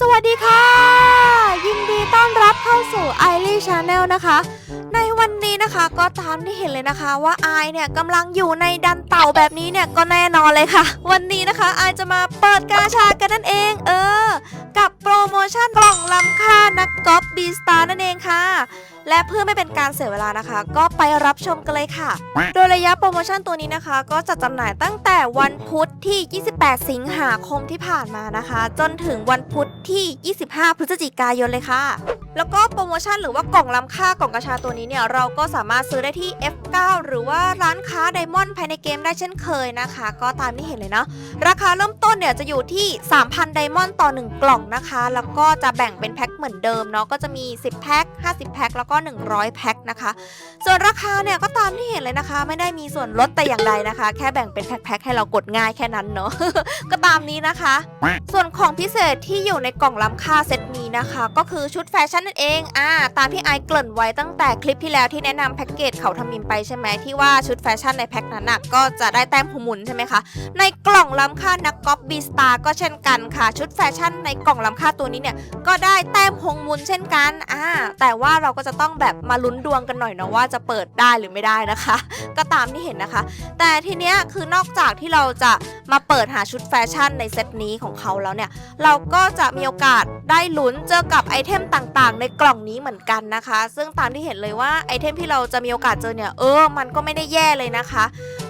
สวัสดีค่ะ ยินดีต้อนรับเข้าสู่ไอรีชาแนลนะคะ ในวันนี้นะคะก็ตามที่เห็นเลยนะคะว่าไอเนี่ยกำลังอยู่ในดันเต่าแบบนี้เนี่ยก็แน่นอนเลยค่ะ วันนี้นะคะไอจะมาเปิดกาชากันนั่นเอง เออ กับโปรโมชั่นกล่องล้ำค่านักกอล์ฟบีสตาร์นั่นเองค่ะ และเพื่อไม่เป็นการเสียเวลานะคะ ก็ไปรับชมกันเลยค่ะ โดยระยะโปรโมชั่นตัวนี้นะคะ ก็จะจำหน่ายตั้งแต่วันพุธที่ 28 สิงหาคมที่ผ่านมานะคะ จนถึงวันพุธที่ 25 พฤศจิกายนเลยค่ะ แล้วก็โปรโมชั่นหรือว่ากล่องล้ำค่ากล่องกระชาตัวนี้เนี่ยเราก็สามารถซื้อได้ที่ F9 หรือว่าร้านค้าไดมอนด์ภายในเกมได้เช่นเคยนะคะ ก็ตามที่เห็นเลยเนาะราคาเริ่มต้นเนี่ยจะอยู่ที่ 3,000 ไดมอนด์ต่อ 1 กล่องนะคะ แล้วก็จะแบ่งเป็นแพ็คเหมือนเดิมเนาะก็จะมี 10 แพ็ค 50 แพ็คแล้วก็100 แพ็คนะคะ ส่วนราคาเนี่ยก็ตามที่เห็นเลยนะคะ ไม่ได้มีส่วนลดแต่อย่างใดนะคะ แค่แบ่งเป็นแพ็คๆให้เรากดง่ายแค่นั้นเนาะก็ตามนี้นะคะ ส่วนของพิเศษที่อยู่ในกล่องล้ำค่าเซตนี้นะคะ ก็คือชุดแฟชั่นนั่นเองอ่าตามที่ไอเกริ่นไว้ตั้งแต่คลิปที่แล้วที่แนะนำแพ็กเกจเขาทำมิมไปใช่ไหมที่ว่าชุดแฟชั่นในแพ็คนั้นนะก็จะได้แต้มหูหมุนใช่ไหมคะในกล่องล้ำค่านักกอล์ฟบีสตาร์ก็เช่นกันค่ะ ชุดแฟชั่นในกล่องล้ำค่าตัวนี้เนี่ยก็ได้แต้มหงมุนเช่นกันอ่าแต่ว่าเราก็จะต้ององแบบมาลุ้นดวงกันหน่อยเนาะว่าจะเปิดได้หรือไม่ได้นะคะ ก็ตามที่เห็นนะคะ แต่ทีเนี้ยคือนอกจากที่เราจะมาเปิดหาชุดแฟชั่นในเซตนี้ของเขาแล้วเนี่ย เราก็จะมีโอกาสได้ลุ้นเจอกับไอเทมต่างๆ ในกล่องนี้เหมือนกันนะคะ ซึ่งตามที่เห็นเลยว่าไอเทมที่เราจะมีโอกาสเจอเนี่ยเออมันก็ไม่ได้แย่เลยนะคะ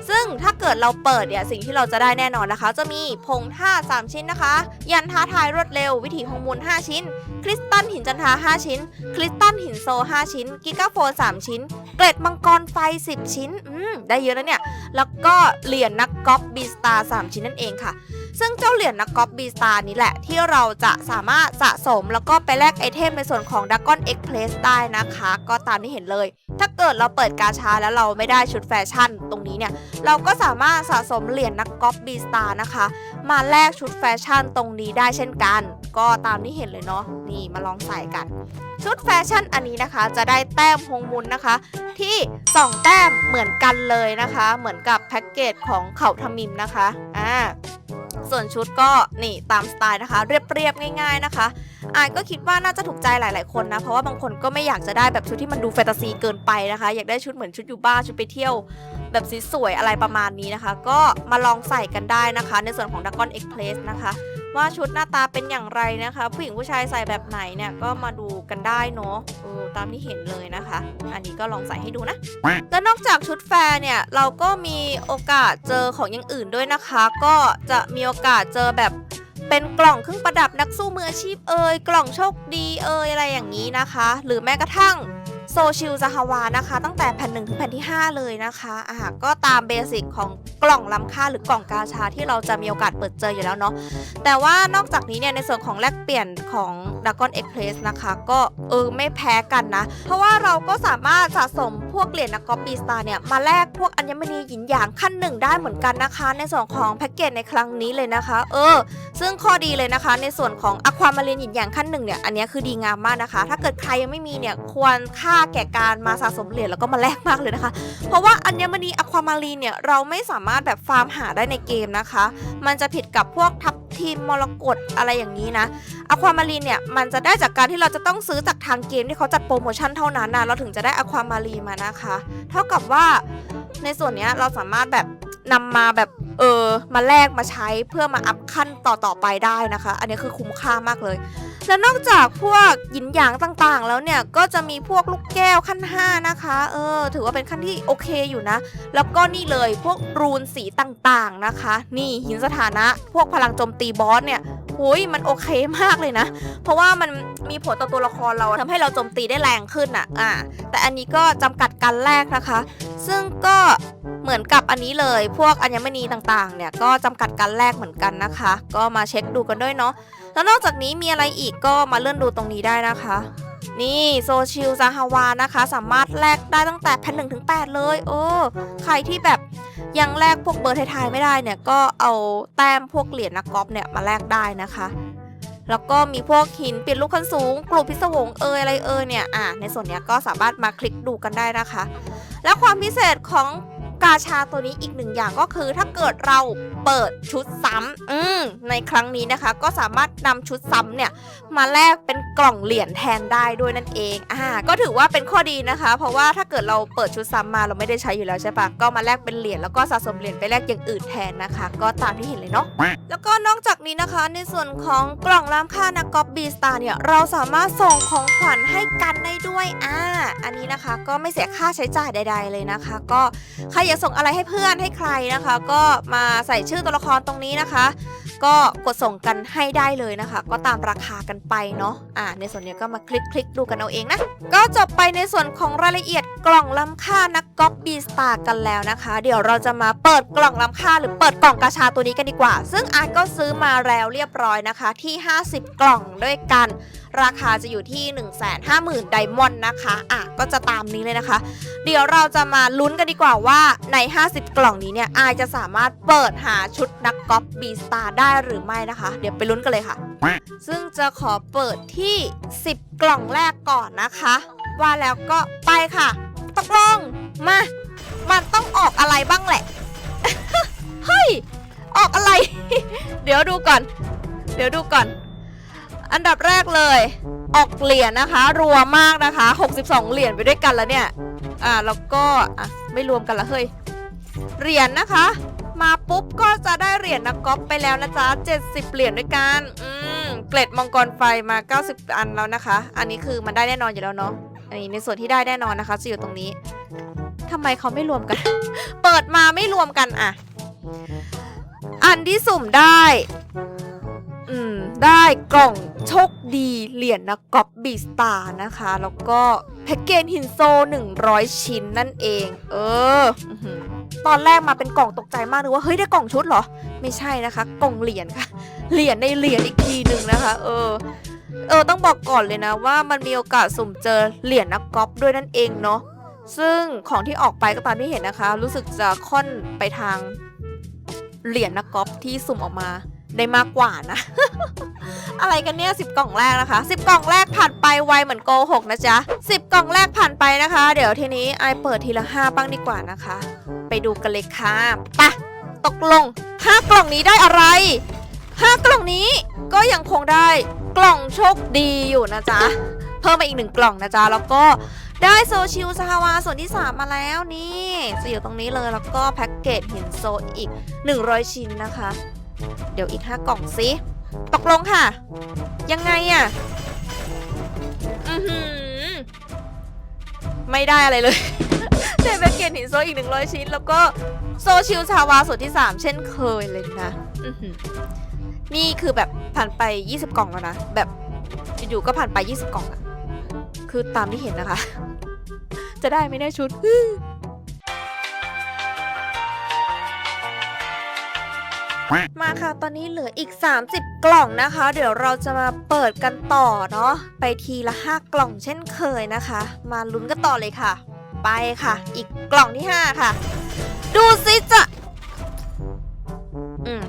ซึ่งถ้าเกิดเราเปิดเนี่ยสิ่งที่เราจะได้แน่นอนนะคะ จะมีผงท่า 3 ชิ้นนะคะ ยันท้าทายรวดเร็ว วิถีฮงมูล 5 ชิ้น คริสตัลหินจันทา 5 ชิ้น คริสตัลหินโซ 5 ชิ้น กิกาโฟน 3 ชิ้น เกล็ดมังกรไฟ 10 ชิ้น อืม ได้เยอะแล้วเนี่ย แล้วก็เหรียญนักกอล์ฟบีสตาร์3ชิ้นนั่นเองค่ะ ซึ่งเจ้าเหรียญนักกอล์ฟบีสตาร์นี้แหละ ที่เราจะสามารถสะสมแล้วก็ไปแลกไอเทมในส่วนของ d ากอนเอ็กเพลสได้นะคะ ก็ตามที่เห็นเลย ถ้าเกิดเราเปิดกาชาแล้วเราไม่ได้ชุดแฟชั่นตรงนี้เนี่ย เราก็สามารถสะสมเหรียญนักกอล์ฟบีสตาร์นะคะ มาแลกชุดแฟชั่นตรงนี้ได้เช่นกัน ก็ตามที่เห็นเลยเนาะนี่มาลองใส่กัน ชุดแฟชั่นอันนี้นะคะ จะได้แต้มฮงมุนนะคะ ที่ 2 แต้มเหมือนกันเลยนะคะ เหมือนกับแพ็กเกจของเขาทมิมนะคะอ่า ส่วนชุดก็นี่ตามสไตล์นะคะ เรียบๆง่าย ๆนะคะอายก็คิดว่าน่าจะถูกใจหลาย ๆคนนะ เพราะว่าบางคนก็ไม่อยากจะได้แบบชุดที่มันดูแฟนตาซีเกินไปนะคะ อยากได้ชุดเหมือนชุดอยู่บ้านชุดไปเที่ยว แบบสวยๆอะไรประมาณนี้นะคะ ก็มาลองใส่กันได้นะคะ ในส่วนของดักกอนเอ็กเพลสนะคะ ว่าชุดหน้าตาเป็นอย่างไรนะคะ ผู้หญิงผู้ชายใส่แบบไหนเนี่ยก็มาดูกันได้เนาะเออตามที่เห็นเลยนะคะ อันนี้ก็ลองใส่ให้ดูนะ แล้วนอกจากชุดแฟร์เนี่ยเราก็มีโอกาสเจอของอย่างอื่นด้วยนะคะ ก็จะมีโอกาสเจอแบบเป็นกล่องเครื่องประดับนักสู้มืออาชีพเอ่ยกล่องโชคดีเอ่ยอะไรอย่างนี้นะคะ หรือแม้กระทั่ง โซชิลซาฮาวานะคะ ตั้งแต่แผ่นหนึ่งถึงแผ่นที่ 5 เลยนะคะอ่าก็ตามเบสิกของกล่องล้ำค่าหรือกล่องกาชาที่เราจะมีโอกาสเปิดเจออยู่แล้วเนาะแต่ว่านอกจากนี้เนี่ยในส่วนของแลกเปลี่ยนของ d ากอนเอ็กเพลสนะคะก็เออไม่แพ้กันนะ เพราะว่าเราก็สามารถสะสมพวกเหรียญนักกอล์ฟปีสตาร์เนี่ยมาแลกพวกอัญมณีหยินหยางขั้นหนึ่งได้เหมือนกันนะคะ ในส่วนของแพ็กเกจในครั้งนี้เลยนะคะ เออ ซึ่งข้อดีเลยนะคะ ในส่วนของอความารีนหยินหยางขั้นหนึ่งเนี่ยอันนี้คือดีงามมากนะคะ ถ้าเกิดใครยังไม่มีเนี่ยควรค่าแก่การมาสะสมเหรียญแล้วก็มาแลกมากเลยนะคะ เพราะว่าอัญมณีอความารีเนี่ยเราไม่สามารถแบบฟาร์มหาได้ในเกมนะคะ มันจะผิดกับพวกทับทิมมรกตอะไรอย่างนี้นะอความารีนเนี่ยมันจะได้จากการที่เราจะต้องซื้อจากทางเกมที่เขาจัดโปรโมชั่นเท่านั้นนะเราถึงจะได้อความารีมานะคะ เท่ากับว่าในส่วนนี้เราสามารถแบบนำมาแบบเออมาแลกมาใช้เพื่อมาอัพขั้นต่อๆไปได้นะคะ อันนี้คือคุ้มค่ามากเลยแล้วนอกจากพวกหยินหยางต่างๆ แล้วเนี่ยก็จะมีพวกลูกแก้วขั้น 5 นะคะ เออ ถือว่าเป็นขั้นที่โอเคอยู่นะ แล้วก็นี่เลยพวกรูนสีต่างๆนะคะ นี่หินสถานะ พวกพลังโจมตีบอสเนี่ยหุยมันโอเคมากเลยนะ เพราะว่ามันมีผลต่อตัวละครเราทำให้เราโจมตีได้แรงขึ้นอะ อ่า แต่อันนี้ก็จำกัดการแลกนะคะ ซึ่งก็เหมือนกับอันนี้เลย พวกอัญมณีต่างๆ เนี่ยก็จำกัดการแลกเหมือนกันนะคะ ก็มาเช็คดูกันด้วยเนาะ แล้วนอกจากนี้มีอะไรอีกก็มาเลื่อนดูตรงนี้ได้นะคะ นี่โซชิลซาฮาวานะคะ สามารถแลกได้ตั้งแต่แผ่นหนึ่งถึงแปดเลย โอ้ใครที่แบบยังแลกพวกเบอร์ท้ายๆไม่ได้เนี่ยก็เอาแต้มพวกเหรียญนักกอล์ฟเนี่ยมาแลกได้นะคะแล้วก็มีพวกหินเปลี่ยนลูกขั้นสูง กลุ่มพิศวงเอยอะไรเอยเนี่ย อะ ในส่วนเนี้ยก็สามารถมาคลิกดูกันได้นะคะ และความพิเศษของกาชาตัวนี้อีกหนึ่งอย่างก็คือ ถ้าเกิดเราเปิดชุดซ้ำอืมในครั้งนี้นะคะ ก็สามารถนำชุดซ้ำเนี่ย มาแลกเป็นกล่องเหรียญแทนได้ด้วยนั่นเองอ่าก็ถือว่าเป็นข้อดีนะคะ เพราะว่าถ้าเกิดเราเปิดชุดซ้ำมาเราไม่ได้ใช้อยู่แล้วใช่ปะก็มาแลกเป็นเหรียญแล้วก็สะสมเหรียญไปแลกอย่างอื่นแทนนะคะ ก็ตามที่เห็นเลยเนาะแล้วก็นอกจากนี้นะคะ ในส่วนของกล่องล้ำค่านักกอล์ฟบีสตาร์เนี่ยเราสามารถส่งของขวัญให้กันได้ด้วยอ่าอันนี้นะคะก็ไม่เสียค่าใช้จ่ายใด ๆ เลยนะคะ ก็ใครอยากส่งอะไรให้เพื่อนให้ใครนะคะ ก็มาใส่ชื่อตัวละครตรงนี้นะคะ ก็กดส่งกันให้ได้เลยนะคะ ก็ตามราคากันไปเนาะอ่าในส่วนนี้ก็มาคลิกคลิกดูกันเอาเองนะ ก็จบไปในส่วนของรายละเอียดกล่องล้ำค่านักก๊อล์ฟบีสตาร์กันแล้วนะคะ เดี๋ยวเราจะมาเปิดกล่องล้ำค่าหรือเปิดกล่องกาชาตัวนี้กันดีกว่า ซึ่งอาร์ตก็ซื้อมาแล้วเรียบร้อยนะคะที่ 50 กล่องด้วยกัน ราคาจะอยู่ที่ 150,000ไดมอนด์นะคะอะก็จะตามนี้เลยนะคะ เดี๋ยวเราจะมาลุ้นกันดีกว่าว่าใน 50 กล่องนี้เนี่ยอายจะสามารถเปิดหาชุดนักก๊อล์ฟบีสตาร์ได้ได้หรือไม่นะคะ เดี๋ยวไปลุ้นกันเลยค่ะ ซึ่งจะขอเปิดที่ 10 กล่องแรกก่อนนะคะ ว่าแล้วก็ไปค่ะตกลงมา มันต้องออกอะไรบ้างแหละ เฮ้ย ออกอะไร เดี๋ยวดูก่อน เดี๋ยวดูก่อน อันดับแรกเลย ออกเหรียญนะคะ รัวมากนะคะ 62 เหรียญไปด้วยกันแล้วเนี่ย อ่า แล้วก็ อะ ไม่รวมกันละเฮ้ย เหรียญนะคะ มาปุ๊บก็จะได้เหรียญนักกอล์ฟไปแล้วนะจ๊ะ70 เหรียญด้วยกันอืมเกล็ดมังกรไฟมา 90 อันแล้วนะคะ อันนี้คือมันได้แน่นอนอยู่แล้วเนาะอันนี้ในส่วนที่ได้แน่นอนนะคะจะอยู่ตรงนี้ทำไมเขาไม่รวมกัน เปิดมาไม่รวมกันอะอันที่สุ่มได้ อืม ได้กล่องโชคดีเหรียญนักกอล์ฟบีสตาร์นะคะ แล้วก็แพ็กเกจหินโซ 100 ชิ้นนั่นเอง เออ ตอนแรกมาเป็นกล่องตกใจมากนึกว่า เฮ้ย ได้กล่องชุดเหรอ ไม่ใช่นะคะ กล่องเหรียญค่ะ เหรียญในเหรียญอีกทีหนึ่งนะคะ เออเออต้องบอกก่อนเลยนะว่ามันมีโอกาสสุ่มเจอเหรียญนักกอล์ฟด้วยนั่นเองเนาะซึ่งของที่ออกไปก็ตามที่เห็นนะคะ รู้สึกจะค่อนไปทางเหรียญนักกอล์ฟที่สุ่มออกมา ได้มากกว่านะ อะไรกันเนี่ยสิบกล่องแรกนะคะสิบกล่องแรกผ่านไปไวเหมือนโกหกนะจ๊ะสิบกล่องแรกผ่านไปนะคะ เดี๋ยวทีนี้ไอเปิดทีละห้าบ้างดีกว่านะคะ ไปดูกันเลยค่ะปะตกลงห้ากล่องนี้ได้อะไรห้ากล่องนี้ก็ยังคงได้กล่องโชคดีอยู่นะจ๊ะเพิ่มมาอีกหนึ่งกล่องนะจ๊ะแล้วก็ได้โซชิลซาวาส่วนที่ 3 มาแล้วนี่จะอยู่ตรงนี้เลยแล้วก็แพ็กเกจหินโซอีก 100 ชิ้นนะคะ เดี๋ยวอีก5กล่องสิตกลงค่ะ ยังไงอะ่ะอือหือไม่ได้อะไรเลย ได้แพ็กเกจหินโซอีก100ชิ้น แล้วก็โซชิลซาวาส่วนที่3เช่นเคยเลยนะอือหือนี่คือแบบผ่านไป 20 กล่องแล้วนะ แบบอยู่ๆก็ผ่านไป 20 กล่องอะคือตามที่เห็นนะคะ จะได้ไม่ได้ชุด มาค่ะ ตอนนี้เหลืออีก 30 กล่องนะคะ เดี๋ยวเราจะมาเปิดกันต่อเนาะ ไปทีละ 5 กล่องเช่นเคยนะคะ มาลุ้นกันต่อเลยค่ะ ไปค่ะ อีกกล่องที่ 5 ค่ะ ดูซิจะอืม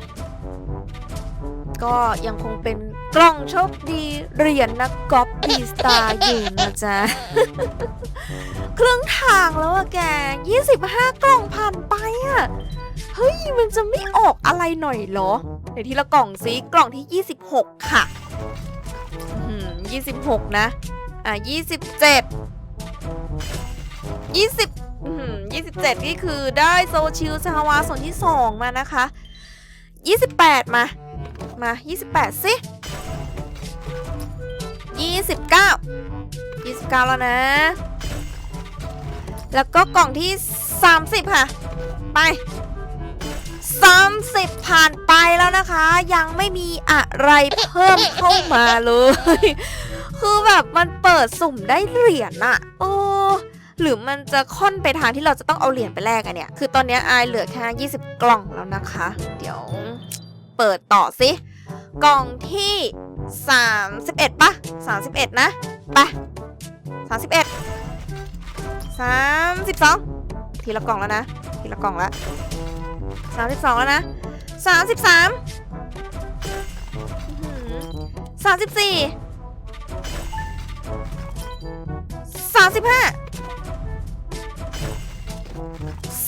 ก็ยังคงเป็นกล่องโชคดีเหรียญนักกอล์ฟบีสตาร์อยู่นะจ๊ะ ครึ่งทางแล้วอะแก 25 กล่องผ่านไปอะ ฮ้ย มันจะไม่ออกอะไรหน่อยเหรอ เดี๋ยวทีละกล่องซิกล่องที่ 26 ค่ะอืม26 นะ อะ 27 20อืม27 นี่คือได้โซชิลซาวาส่วนที่ 2 มานะคะ 28 มา มา 28 สิ29 29 แล้วนะ แล้วก็กล่องที่ 30 ค่ะ ไป 30 ผ่านไปแล้วนะคะ ยังไม่มีอะไรเพิ่มเข้ามาเลย คือแบบมันเปิดสุ่มได้เหรียญอะโอ้หรือมันจะค่อนไปทางที่เราจะต้องเอาเหรียญไปแลกอะเนี่ย คือตอนนี้อายเหลือแค่20 กล่องแล้วนะคะ เดี๋ยวเปิดต่อสิกล่องที่ 31ปะ31 นะไป31 32 ทีละกล่องแล้วนะ ทีละกล่องแล้ว 32 แล้วนะ 33สามสิบสี่สามสิบห้า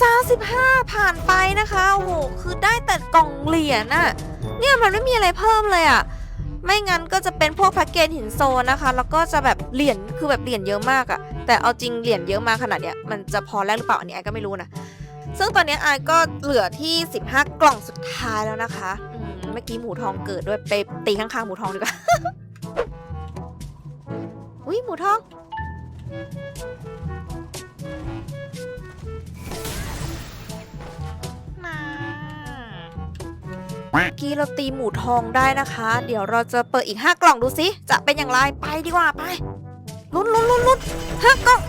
35 ผ่านไปนะคะ โอ้โห คือได้แต่กล่องเหรียญน่ะ เนี่ยมันไม่มีอะไรเพิ่มเลยอะ่ะไม่งั้นก็จะเป็นพวกแพ็กเกจหินโซนนะคะ แล้วก็จะแบบเหรียญ คือแบบเหรียญเยอะมากอะ่ะแต่เอาจริงเหรียญเยอะมากขนาดเนี้ย มันจะพอแลกหรือเปล่าอันนี้ไอก็ไม่รู้นะ ซึ่งตอนนี้ไอก็เหลือที่ 15 กล่องสุดท้ายแล้วนะคะอืมเมื่อกี้หมูทองเกิดด้วยไปตีข้างๆหมูทองดีกว่า อุ้ยหมูทองมาเมื่อกี้เราตีหมูทองได้นะคะ เดี๋ยวเราจะเปิดอีก 5 กล่องดูสิ จะเป็นอย่างไร ไปดีกว่าไป ลุ้นลุ้นลุ้นลุ้นห้ากล่อง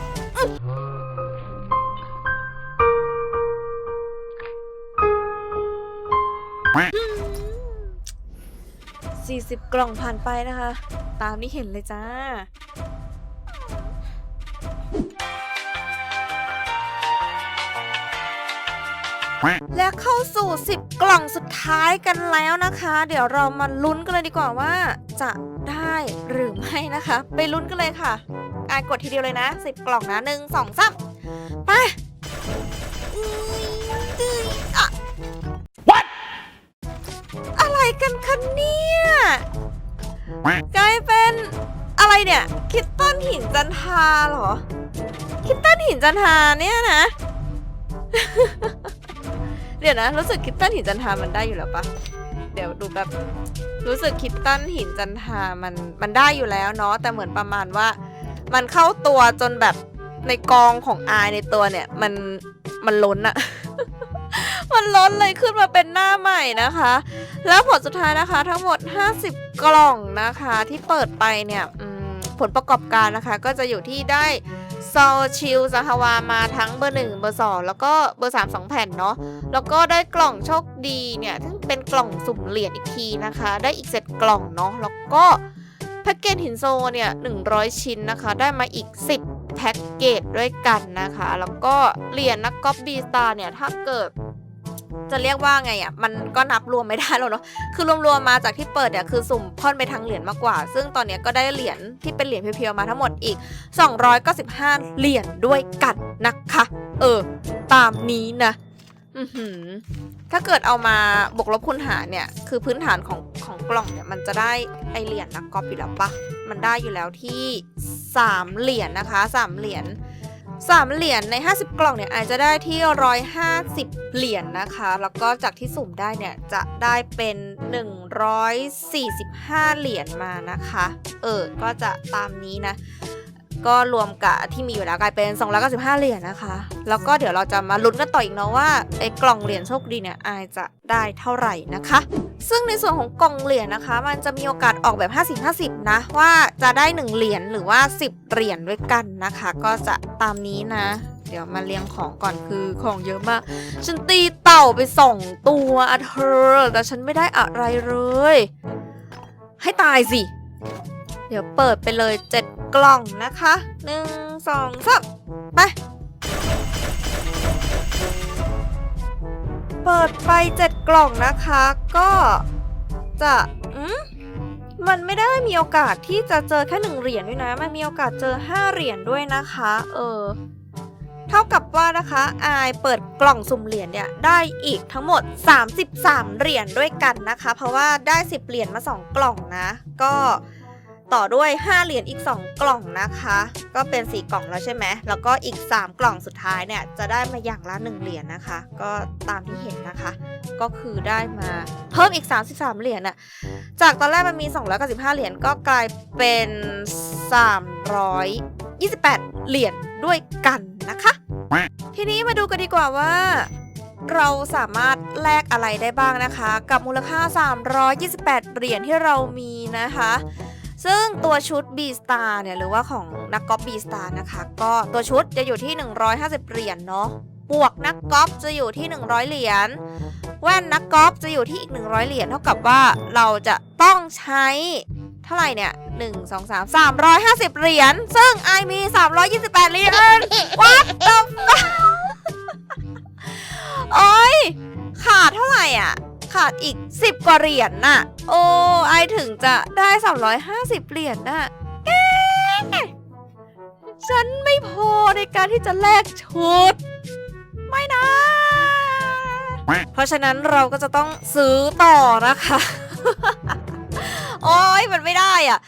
อื้อสี่สิบกล่องผ่านไปนะคะ ตามที่เห็นเลยจ้าและเข้าสู่ 10 กล่องสุดท้ายกันแล้วนะคะ เดี๋ยวเรามาลุ้นกันเลยดีกว่าว่า จะได้หรือไม่นะคะ ไปลุ้นกันเลยค่ะอายกดทีเดียวเลยนะ 10 กล่องนะหนึ่งสองสามไป กันคะเนี่ย กลายเป็นอะไรเนี่ย คิตตันหินจันทราเหรอ คิตตันหินจันทราเนี่ยนะ เดี๋ยวนะ รู้สึกคิตตันหินจันทรามันได้อยู่แล้วปะเดี๋ยวดูแบบรู้สึกคิตตันหินจันทรามันมันได้อยู่แล้วเนาะแต่เหมือนประมาณว่า มันเข้าตัวจนแบบในกองของอายในตัวเนี่ย มันมันล้นอะ มันล้นเลยขึ้นมาเป็นหน้าใหม่นะคะ แล้วผลสุดท้ายนะคะ ทั้งหมด 50 กล่องนะคะ ที่เปิดไปเนี่ยผลประกอบการนะคะ ก็จะอยู่ที่ได้โซชิลสหวามาทั้งเบอร์1เบอร์2แล้วก็เบอร์3 2แผ่นเนาะแล้วก็ได้กล่องโชคดีเนี่ยซึ่งเป็นกล่องสุ่มเหรียญอีกทีนะคะ ได้อีกเซตกล่องเนาะแล้วก็แพ็กเกจหินโซเนี่ย100 ชิ้นนะคะ ได้มาอีก 10 แพ็กเกจด้วยกันนะคะ แล้วก็เหรียญนักกอล์ฟบีสตาร์เนี่ย ถ้าเกิด จะเรียกว่าไงอะ่ะมันก็นับรวมไม่ได้แล้วเนาะคือรวมๆมาจากที่เปิดเนี่ยคือสุ่มค่นไปทางเหรียญมากกว่า ซึ่งตอนนี้ก็ได้เหรียญที่เป็นเหรียญเพียวๆมาทั้งหมดอีก 295 เหรียญด้วยกันนะคะ เออ ตามนี้นะถ้าเกิดเอามาบวกลบคูณหารเนี่ย คือพื้นฐานของของกล่องเนี่ย มันจะได้ไอเหรียญนักกอล์ฟอยู่แล้วปะมันได้อยู่แล้วที่ 3 เหรียญนะคะ 3 เหรียญ 3 เหรียญใน 50 กล่องเนี่ยอาจจะได้ที่ 150 เหรียญนะคะ แล้วก็จากที่สุ่มได้เนี่ยจะได้เป็น 145 เหรียญมานะคะ เออ ก็จะตามนี้นะ ก็รวมกับที่มีอยู่แล้วกลายเป็น 295 เหรียญนะคะ แล้วก็เดี๋ยวเราจะมาลุ้นกันต่ออีกเนาะว่าไอ้กล่องเหรียญโชคดีเนี่ยอายจะได้เท่าไหร่นะคะ ซึ่งในส่วนของกล่องเหรียญนะคะ มันจะมีโอกาสออกแบบ 50-50 นะ ว่าจะได้ 1 เหรียญหรือว่า 10 เหรียญด้วยกันนะคะ ก็จะตามนี้นะเดี๋ยวมาเรียงของก่อนคือของเยอะมาก ฉันตีเต่าไปสองตัวอะเธอ แต่ฉันไม่ได้อะไรเลย ให้ตายสิ เดี๋ยวเปิดไปเลย 7 กล่องนะคะหนึ่งสองสามไป เปิดไป 7 กล่องนะคะ ก็จะอืมมันไม่ได้มีโอกาสที่จะเจอแค่หนึ่งเหรียญด้วยนะ มันมีโอกาสเจอ 5 เหรียญด้วยนะคะ เออ เท่ากับว่านะคะอายเปิดกล่องสุ่มเหรียญเนี่ยได้อีกทั้งหมด 33 เหรียญด้วยกันนะคะ เพราะว่าได้ 10 เหรียญมา 2 กล่องนะ ก็ ต่อด้วย 5 เหรียญอีก 2 กล่องนะคะ ก็เป็น 4 กล่องแล้วใช่ไหมแล้วก็อีก 3 กล่องสุดท้ายเนี่ยจะได้มาอย่างละ 1 เหรียญนะคะ ก็ตามที่เห็นนะคะ ก็คือได้มาเพิ่มอีก 33 เหรียญน่ะจากตอนแรกมันมี 295 เหรียญก็กลายเป็น 328 เหรียญด้วยกันนะคะ ทีนี้มาดูกันดีกว่าว่าเราสามารถแลกอะไรได้บ้างนะคะ กับมูลค่า 328 เหรียญที่เรามีนะคะ ซึ่งตัวชุด B Star เนี่ยหรือว่าของนักกอล์ฟ B Star นะคะ ก็ตัวชุดจะอยู่ที่ 150 เหรียญเนาะบวกนักกอล์ฟจะอยู่ที่ 100 เหรียญแว่นนักกอล์ฟจะอยู่ที่อีก 100 เหรียญเท่ากับว่าเราจะต้องใช้เท่าไหร่เนี่ย1 2 3 350 เหรียญซึ่งไอมี 328 เหรียญ What the fuck โอ้ยขาดเท่าไหร่อะ ขาดอีก 10 กว่าเหรียญน่ะ โอ้ไอถึงจะได้ 350 เหรียญน่ะเอ๊ะฉันไม่พอในการที่จะแลกชุด ไม่นะ เพราะฉะนั้นเราก็จะต้องซื้อต่อนะคะ โอ้ยมันไม่ได้อะ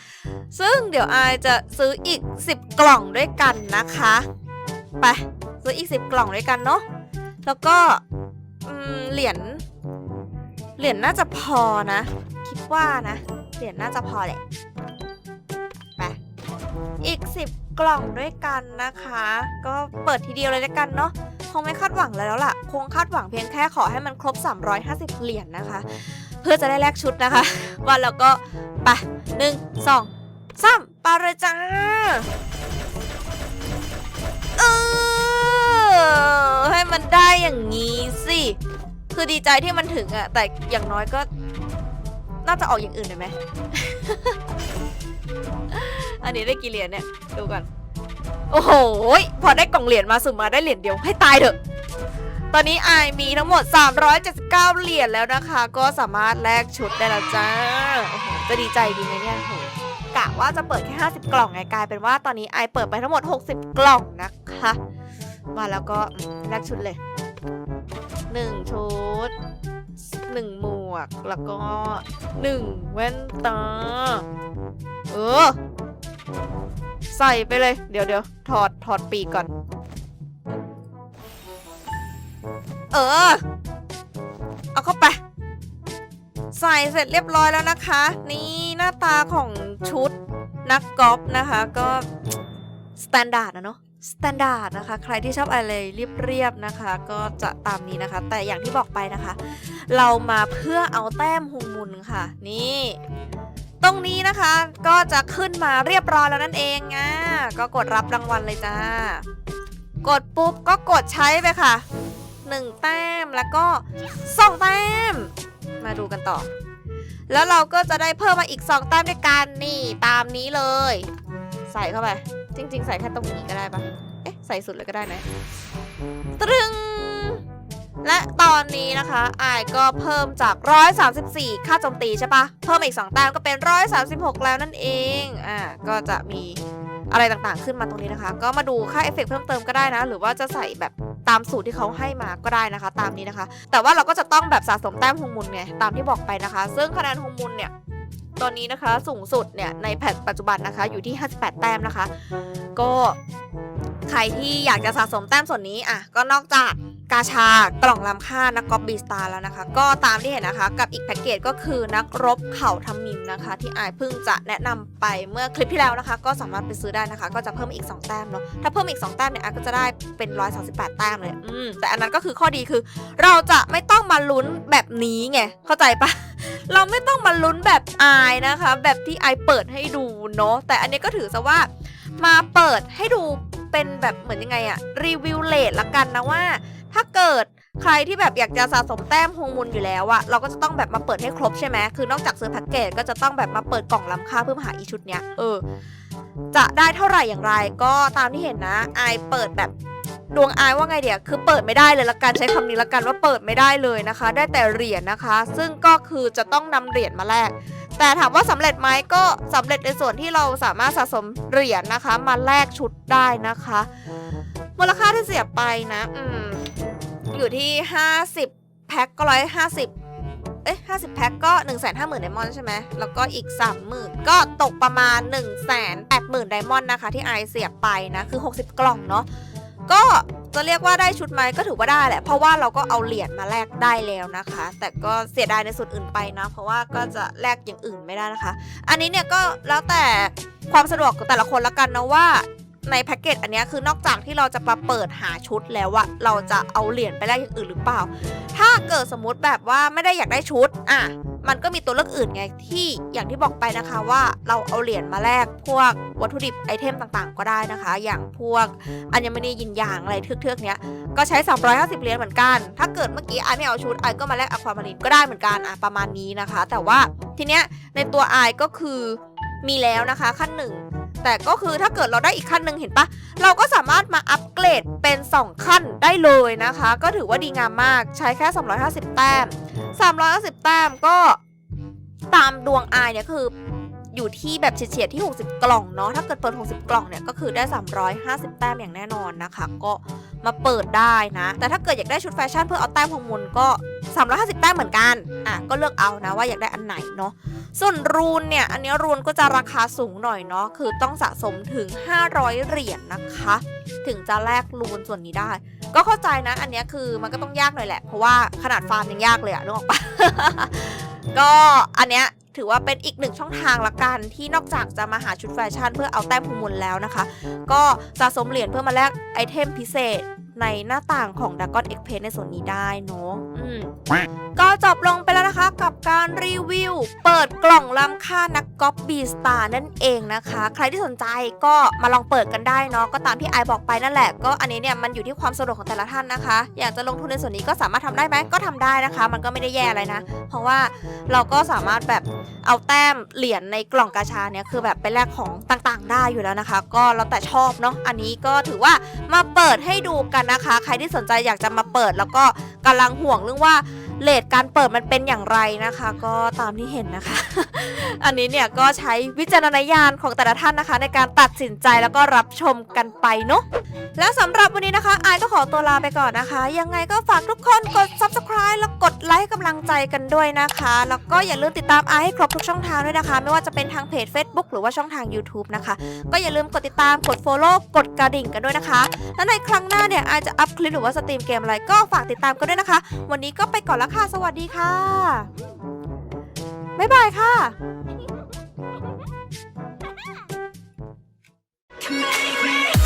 ซึ่งเดี๋ยวไอจะซื้ออีก 10 กล่องด้วยกันนะคะ ไป ซื้ออีก 10 กล่องด้วยกันเนาะแล้วก็เหรียญ เหรียญน่าจะพอนะ คิดว่านะ เหรียญน่าจะพอแหละไปอีก 10 กล่องด้วยกันนะคะ ก็เปิดทีเดียวเลยแล้วกันเนาะคงไม่คาดหวังแล้วล่ะ คงคาดหวังเพียงแค่ขอให้มันครบ 350 เหรียญนะคะ เพื่อจะได้แลกชุดนะคะวันแล้วก็ไปหนึ่งสองสามไปเลยจ้าเออให้มันได้อย่างนี้สิ คือดีใจที่มันถึงอะแต่อย่างน้อยก็น่าจะออกอย่างอื่นได้ไหม อันนี้ได้กี่เหรียญเนี่ย ดูกันโอ้โห พอได้กล่องเหรียญมาสุ่มมาได้เหรียญเดียวให้ตายเถอะ ตอนนี้ไอมีทั้งหมด 379 เหรียญแล้วนะคะ ก็สามารถแลกชุดได้แล้วจ้า โอ้โห จะดีใจดีไหมเนี่ยโหกะว่าจะเปิดแค่ 50 กล่องไงกลายเป็นว่าตอนนี้ไอเปิดไปทั้งหมด 60 กล่องนะคะ มาแล้วก็แลกชุดเลย 1ชุด1หมวก แล้วก็1แว่นตา เออ ใส่ไปเลย เดี๋ยวเดี๋ยวถอดถอดปีกก่อน เออ เอาเข้าไป ใส่เสร็จเรียบร้อยแล้วนะคะ นี่หน้าตาของชุดนักกอล์ฟนะคะ ก็สแตนดาร์ดนะเนาะ สแตนดาร์ดนะคะ ใครที่ชอบอะไรเรียบๆนะคะ ก็จะตามนี้นะคะ แต่อย่างที่บอกไปนะคะ เรามาเพื่อเอาแต้มฮุงมุนค่ะ นี่ ตรงนี้นะคะก็จะขึ้นมาเรียบร้อยแล้วนั่นเองอะก็กดรับรางวัลเลยจ้า กดปุ๊บก็กดใช้ไปค่ะหนึ่งแต้มแล้วก็สองแต้ม มาดูกันต่อ แล้วเราก็จะได้เพิ่มมาอีก 2 แต้มด้วยกันนี่ตามนี้เลย ใส่เข้าไป จริง ๆ ใส่แค่ตรงนี้ก็ได้ปะเอ๊ะ ใส่สุดเลยก็ได้นะตรึง และตอนนี้นะคะอายก็เพิ่มจาก 134 ค่าโจมตีใช่ปะเพิ่มอีก 2 แต้มก็เป็น 136 แล้วนั่นเอง อ่า ก็จะมีอะไรต่างๆขึ้นมาตรงนี้นะคะ ก็มาดูค่าเอฟเฟกต์เพิ่มเติมก็ได้นะ หรือว่าจะใส่แบบตามสูตรที่เขาให้มาก็ได้นะคะ ตามนี้นะคะ แต่ว่าเราก็จะต้องแบบสะสมแต้มฮงมุนไงตามที่บอกไปนะคะ ซึ่งคะแนนฮงมุนเนี่ย ตอนนี้นะคะสูงสุดเนี่ยในแพทปัจจุบันนะคะอยู่ที่ 58 แต้มนะคะ ก็ ใครที่อยากจะสะสมแต้มส่วนนี้อะก็นอกจากกาชากล่องล้ำค่านักกอล์ฟบีสตาร์แล้วนะคะ ก็ตามที่เห็นนะคะ กับอีกแพ็กเกจก็คือนักรบเข่าทำมินนะคะ ที่อายเพิ่งจะแนะนำไปเมื่อคลิปที่แล้วนะคะ ก็สามารถไปซื้อได้นะคะ ก็จะเพิ่มอีก 2 แต้มเนาะถ้าเพิ่มอีก 2 แต้มเนี่ยอายก็จะได้เป็น 138 แต้มเลยอืมแต่อันนั้นก็คือข้อดีคือ เราจะไม่ต้องมาลุ้นแบบนี้ไงเข้าใจปะเราไม่ต้องมาลุ้นแบบอายนะคะ แบบที่อายเปิดให้ดูเนาะแต่อันนี้ก็ถือซะว่ามาเปิดให้ดู เป็นแบบเหมือนยังไงอะรีวิวเลทละกันนะว่า ถ้าเกิดใครที่แบบอยากจะสะสมแต้มฮงมุนอยู่แล้วอะเราก็จะต้องแบบมาเปิดให้ครบใช่ไหมคือนอกจากซื้อแพ็กเกจก็จะต้องแบบมาเปิดกล่องล้ำค่าเพื่อมหาอีชุดเนี้ยเออจะได้เท่าไหร่อย่างไรก็ตามที่เห็นนะไอเปิดแบบ ดวงอายว่าไงเดี๋ยวคือเปิดไม่ได้เลยละกันใช้คำนี้ละกันว่าเปิดไม่ได้เลยนะคะ ได้แต่เหรียญนะคะ ซึ่งก็คือจะต้องนำเหรียญมาแลกแต่ถามว่าสำเร็จไหมก็สำเร็จในส่วนที่เราสามารถสะสมเหรียญนะคะ มาแลกชุดได้นะคะ มูลค่าที่เสียไปนะอืมอยู่ที่ 50 แพ็คก็ร้อยห้าสิบเอ๊ะห้าสิบแพ็คก็1นึ่งแสนห้าหมื่นไดมอนด์ใช่ไหมแล้วก็อีก30,000ก็ตกประมาณ1นึ่งแสนแปดหมื่นไดมอนด์นะคะ ที่ไอเสียบไปนะ คือ60กล่องเนาะ ก็จะเรียกว่าได้ชุดไหมก็ถือว่าได้แหละ เพราะว่าเราก็เอาเหรียญมาแลกได้แล้วนะคะ แต่ก็เสียดายในส่วนอื่นไปนะ เพราะว่าก็จะแลกอย่างอื่นไม่ได้นะคะ อันนี้เนี่ยก็แล้วแต่ความสะดวกของแต่ละคนละกันนะว่าในแพ็กเกจอันนี้คือนอกจากที่เราจะมาเปิดหาชุดแล้วอะเราจะเอาเหรียญไปแลกอย่างอื่นหรือเปล่า ถ้าเกิดสมมติแบบว่าไม่ได้อยากได้ชุดอะ มันก็มีตัวเลือกอื่นไงที่อย่างที่บอกไปนะคะว่าเราเอาเหรียญมาแลกพวกวัตถุดิบไอเทมต่างๆ ก็ได้นะคะ อย่างพวกอัญมณียินยางอะไรเทือกๆเนี้ยก็ใช้ 250 เหรียญเหมือนกัน ถ้าเกิดเมื่อกี้ไอไม่เอาชุดไอก็มาแลกอความารินก็ได้เหมือนกันอะประมาณนี้นะคะ แต่ว่าทีเนี้ยในตัวไอก็คือมีแล้วนะคะขั้นหนึ่ง แต่ก็คือถ้าเกิดเราได้อีกขั้นหนึ่งเห็นปะเราก็สามารถมาอัปเกรดเป็น 2 ขั้นได้เลยนะคะ ก็ถือว่าดีงามมากใช้แค่ 250 แต้ม 350 แต้มก็ตามดวงอายเนี่ยคืออยู่ที่แบบเฉียดๆที่ 60 กล่องเนาะถ้าเกิดเปิด 60 กล่องเนี่ยก็คือได้ 350 แต้มอย่างแน่นอนนะคะ ก็ มาเปิดได้นะ แต่ถ้าเกิดอยากได้ชุดแฟชั่นเพื่อเอาแต้มฮอร์โมนก็350 แต้มเหมือนกัน อะ ก็เลือกเอานะว่าอยากได้อันไหนเนาะ ส่วนรูนเนี่ย อันนี้รูนก็จะราคาสูงหน่อยเนาะ คือต้องสะสมถึง 500 เหรียญนะคะ ถึงจะแลกรูนส่วนนี้ได้ ก็เข้าใจนะ อันนี้คือมันก็ต้องยากหน่อยแหละ เพราะว่าขนาดฟาร์มยังยากเลยอะนึกออกปะก็อันเนี้ยถือว่าเป็นอีกหนึ่งช่องทางละกันที่นอกจากจะมาหาชุดแฟชั่นเพื่อเอาแต้มฮอร์โมนแล้วนะคะ ก็สะสมเหรียญเพื่อมาแลกไอเทมพิเศษ ในหน้าต่างของ Dragon X p r e s s ในส่วนนี้ได้เนาะอืมก็จบลงไปแล้วนะคะกับการรีวิว เปิดกล่องล้ำค่านักกอล์ฟบีสตาร์นั่นเองนะคะ ใครที่สนใจก็มาลองเปิดกันได้เนาะก็ตามที่ไอบอกไปนั่นแหละ ก็อันนี้เนี่ยมันอยู่ที่ความสะดวกของแต่ละท่านนะคะ อยากจะลงทุนในส่วนนี้ก็สามารถทำได้ไหมก็ทำได้นะคะ มันก็ไม่ได้แย่อะไรนะ เพราะว่าเราก็สามารถแบบเอาแต้มเหรียญในกล่องกาชาเนี่ยคือแบบไปแลกของต่างๆ ได้อยู่แล้วนะคะ ก็แล้วแต่ชอบเนาะอันนี้ก็ถือว่ามาเปิดให้ดูกันนะคะ ใครที่สนใจอยากจะมาเปิด แล้วก็กำลังห่วงเรื่องว่า เลทการเปิดมันเป็นอย่างไรนะคะ ก็ตามที่เห็นนะคะ อันนี้เนี่ยก็ใช้วิจารณญาณของแต่ละท่านนะคะ ในการตัดสินใจแล้วก็รับชมกันไปเนาะแล้วสำหรับวันนี้นะคะอายก็ขอตัวลาไปก่อนนะคะ ยังไงก็ฝากทุกคนกด subscribe แล้วกดไลค์ให้กำลังใจกันด้วยนะคะ แล้วก็อย่าลืมติดตามอายให้ครบทุกช่องทางด้วยนะคะ ไม่ว่าจะเป็นทางเพจ Facebook หรือว่าช่องทาง YouTube นะคะ ก็อย่าลืมกดติดตามกด follow กดกระดิ่งกันด้วยนะคะ และในครั้งหน้าเนี่ยอายจะอัพคลิปหรือว่าสตรีมเกมอะไรก็ฝากติดตามกันด้วยนะคะ วันนี้ก็ไปก่อนแล้วค่ะ สวัสดีค่ะ บ๊ายบายค่ะ Make me